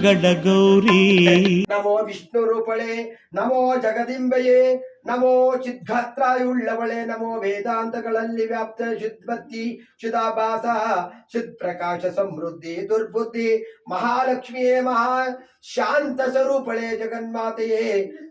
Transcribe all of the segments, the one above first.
ಮಂಗಳ ಗೌರಿ ನಮೋ ವಿಷ್ಣು ರೂಪಳೆ ನಮೋ ಜಗದಿಂಬೆಯೇ ನಮೋ ಚಿದ್ಗಾತ್ರಾಯುಳ್ಳವಳೆ ನಮೋ ವೇದಾಂತಗಳಲ್ಲಿ ವ್ಯಾಪ್ತ ಶುದ್ಧಿ ಶುದಾಭಾಸ ಶುದ್ ಪ್ರಕಾಶ ಸಮೃದ್ಧಿ ದುರ್ಬುದ್ಧಿ ಮಹಾಲಕ್ಷ್ಮಿಯೇ ಮಹಾ ಶಾಂತ ಸ್ವರೂಪಳೆ ಜಗನ್ಮಾತೆಯೇ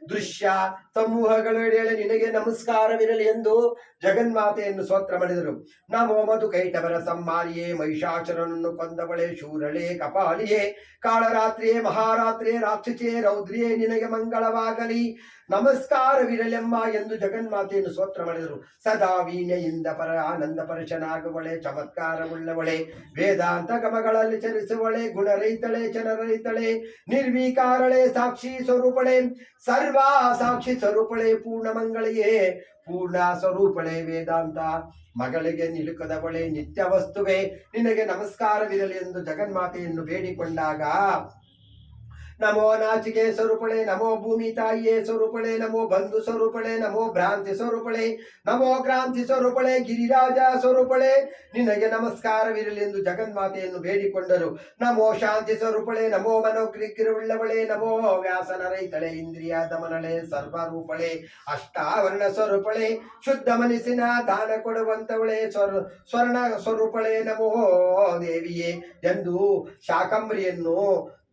ದೃಶ್ಯ ಸಮೂಹಗಳೆಡೆ ನಿನಗೆ ನಮಸ್ಕಾರವಿರಲಿ ಎಂದು ಜಗನ್ಮಾತೆಯನ್ನು ಸ್ತೋತ್ರ ಮಾಡಿದರು. ನಮೋ ಮಧು ಕೈಟವರ ಸಂಹಾರಿಯೇ ಮಹಿಷಾಚರನನ್ನು ಕೊಂದವಳೆ, ಶೂರಳೆ, ಕಪಾಲಿಯೇ, ಕಾಳರಾತ್ರಿಯೇ, ಮಹಾರಾತ್ರಿಯೇ, ರಾಕ್ಷಸಿಯೇ, ರೌದ್ರಿಯೇ, ನಿನಗೆ ಮಂಗಳವಾಗಲಿ. ನಮಸ್ಕಾರವಿರಲೆಮ್ಮ ಎಂದು ಜಗನ್ಮಾತೆಯನ್ನು ಸ್ತೋತ್ರ ಮಾಡಿದರು. ಸದಾ ವೀಣೆಯಿಂದ ಪರ, ಆನಂದ ಪರಶನಾಗುವಳೆ, ಚಮತ್ಕಾರವುಳ್ಳವಳೆ, ವೇದಾಂತ ಗಮಗಳಲ್ಲಿ ಚರಿಸುವಳೆ ಗುಣರೈತಳೆ ಚನರೈತಳೆ ನಿರ್ವಿಕಾರಳೆ, ಸಾಕ್ಷಿ ಸ್ವರೂಪಳೆ, ಸರ್ವಾ ಸಾಕ್ಷಿ ಸ್ವರೂಪಳೆ ಪೂರ್ಣ ಮಂಗಳೆಯೇ ಪೂರ್ಣ ಸ್ವರೂಪಳೆ ವೇದಾಂತ. ಮಗಳಿಗೆ ನಿಲುಕದವಳೆ ನಿತ್ಯ ವಸ್ತುವೆ ನಿನಗೆ ನಮಸ್ಕಾರವಿರಲಿ ಎಂದು ಜಗನ್ಮಾತೆಯನ್ನು ಬೇಡಿಕೊಂಡಾಗ ನಮೋ ನಾಚಿಕೆ ಸ್ವರೂಪಳೆ ನಮೋ ಭೂಮಿ ತಾಯಿಯೇ ಸ್ವರೂಪಳೆ ನಮೋ ಬಂಧು ಸ್ವರೂಪಳೆ ನಮೋ ಭ್ರಾಂತಿ ಸ್ವರೂಪಳೆ ನಮೋ ಕ್ರಾಂತಿ ಸ್ವರೂಪಳೆ ಗಿರಿರಾಜ ಸ್ವರೂಪಳೆ ನಿನಗೆ ನಮಸ್ಕಾರವಿರಲಿ ಎಂದು ಜಗನ್ಮಾತೆಯನ್ನು ಬೇಡಿಕೊಂಡರು. ನಮೋ ಶಾಂತಿ ಸ್ವರೂಪಳೆ ನಮೋ ಮನೋಕ್ರಿಕಿರುಳ್ಳವಳೆ, ನಮೋ ವ್ಯಾಸನ ರೈತಳೆ, ಇಂದ್ರಿಯ ದಮನಳೆ ಸರ್ವರೂಪಳೆ ಅಷ್ಟಾವರ್ಣ ಸ್ವರೂಪಳೆ ಶುದ್ಧ ಮನಸ್ಸಿನ ದಾನ ಕೊಡುವಂತವಳೆ, ಸ್ವರ್, ಸ್ವರ್ಣ ಸ್ವರೂಪಳೆ ನಮೋ ದೇವಿಯೇ ಎಂದು ಶಾಕಂಬರಿಯನ್ನು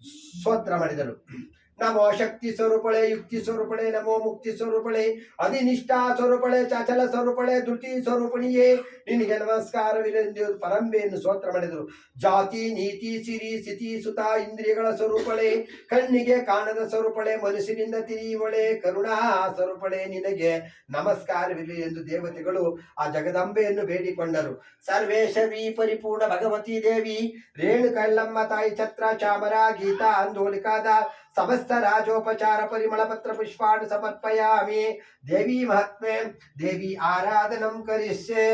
ಸ್ತೋತ್ರ ಮಾಡಿದರು. ನಮೋ ಶಕ್ತಿ ಸ್ವರೂಪಳೆ, ಯುಕ್ತಿ ಸ್ವರೂಪಳೆ, ನಮೋ ಮುಕ್ತಿ ಸ್ವರೂಪಳೆ, ಅಧಿನಿಷ್ಠಾ ಸ್ವರೂಪಳೆ, ಚಾಚಲ ಸ್ವರೂಪಳೆ ಧೃತಿ ಸ್ವರೂಪಣಿಯೇ. ನಿನಗೆ ನಮಸ್ಕಾರವಿರೆಂದು ಪರಂಬೆಯನ್ನು ಸ್ತೋತ್ರ ಮಾಡಿದರು. ಜಾತಿ, ನೀತಿ, ಸಿರಿ, ಸ್ಥಿತಿ, ಸುತ, ಇಂದ್ರಿಯಗಳ ಸ್ವರೂಪಳೆ, ಕಣ್ಣಿಗೆ ಕಾಣದ ಸ್ವರೂಪಳೆ, ಮನಸ್ಸಿನಿಂದ ತಿರಿಯುವಳೆ ಕರುಣಾ ಸ್ವರೂಪಳೆ, ನಿನಗೆ ನಮಸ್ಕಾರವಿರಲಿ ಎಂದು ದೇವತೆಗಳು ಆ ಜಗದಂಬೆಯನ್ನು ಬೇಡಿಕೊಂಡರು. ಸರ್ವೇಶವಿ ಪರಿಪೂರ್ಣ ಭಗವತಿ ದೇವಿ, ರೇಣುಕಲ್ಲಮ್ಮ ತಾಯಿ ಛತ್ರ, ಚಾಮರ, ಗೀತಾ ಆಂದೋಲಿಕಾದ समस्त राजोपचार परिमल पत्र पुष्पाण समर्पयामि देवी महात्म्य देवी आराधनम करिष्ये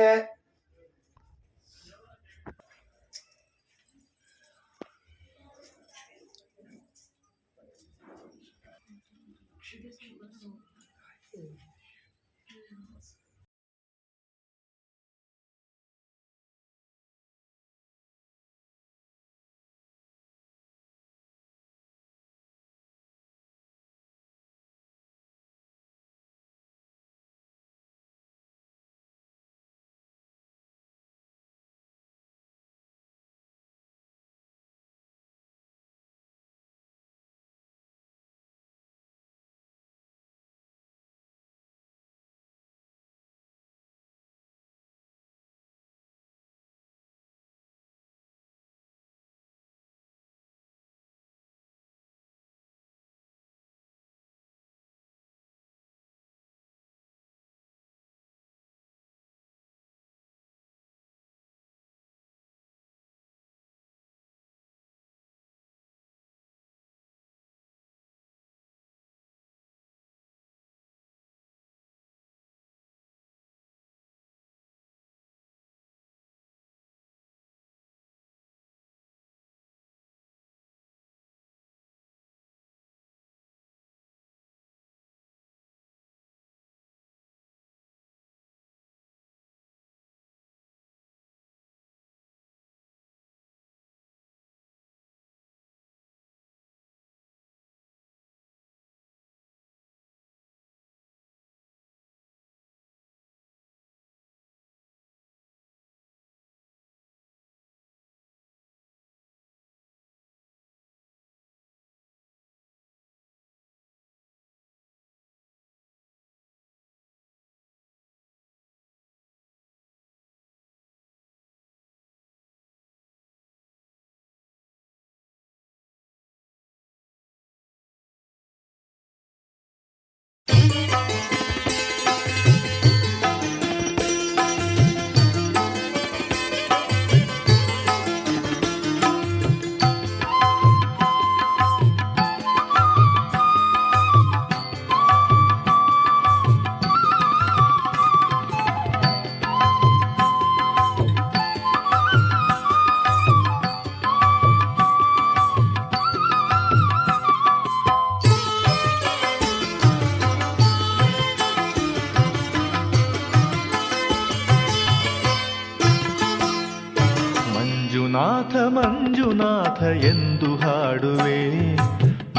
ಮಂಜುನಾಥ ಎಂದು ಹಾಡುವೆ,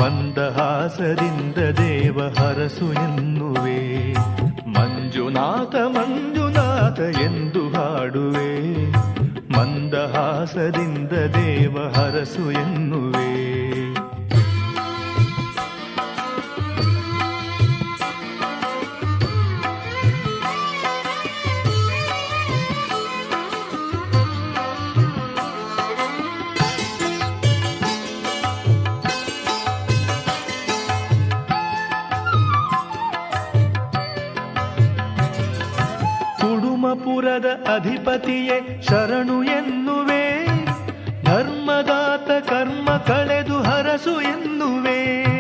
ಮಂದಹಾಸದಿಂದ ದೇವ ಹರಸು ಎನ್ನುವೆ. ಮಂಜುನಾಥ ಮಂಜುನಾಥ ಎಂದು ಹಾಡುವೆ, ಮಂದಹಾಸದಿಂದ ದೇವ ಹರಸು ಎನ್ನುವೆ. ಕುಡುಮಪುರದ ಅಧಿಪತಿಯೇ ಶರಣು ಎನ್ನುವೆ. ಧರ್ಮದಾತ ಕರ್ಮ ಕಳೆದು ಹರಸು ಎನ್ನುವೆ.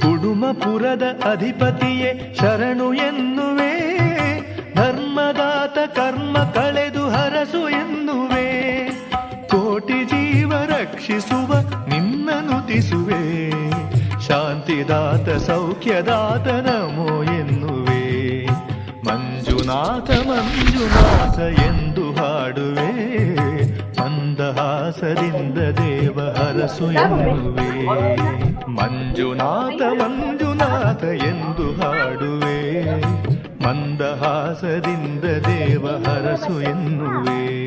ಕುಡುಮಪುರದ ಅಧಿಪತಿಯೇ ಶರಣು ಎನ್ನುವೆ. ಧರ್ಮದಾತ ಕರ್ಮ ಕಳೆದು ಶಾಂತಿದಾತ ಸೌಖ್ಯದಾತ ನಮೋ ಎನ್ನುವೆ. ಮಂಜುನಾಥ ಮಂಜುನಾಥ ಎಂದು ಹಾಡುವೆ. ಮಂದಹಾಸದಿಂದ ದೇವ ಹರಸು ಎನ್ನುವೆ. ಮಂಜುನಾಥ ಮಂಜುನಾಥ ಎಂದು ಹಾಡುವೆ. ಮಂದಹಾಸದಿಂದ ದೇವ ಹರಸು ಎನ್ನುವೆ.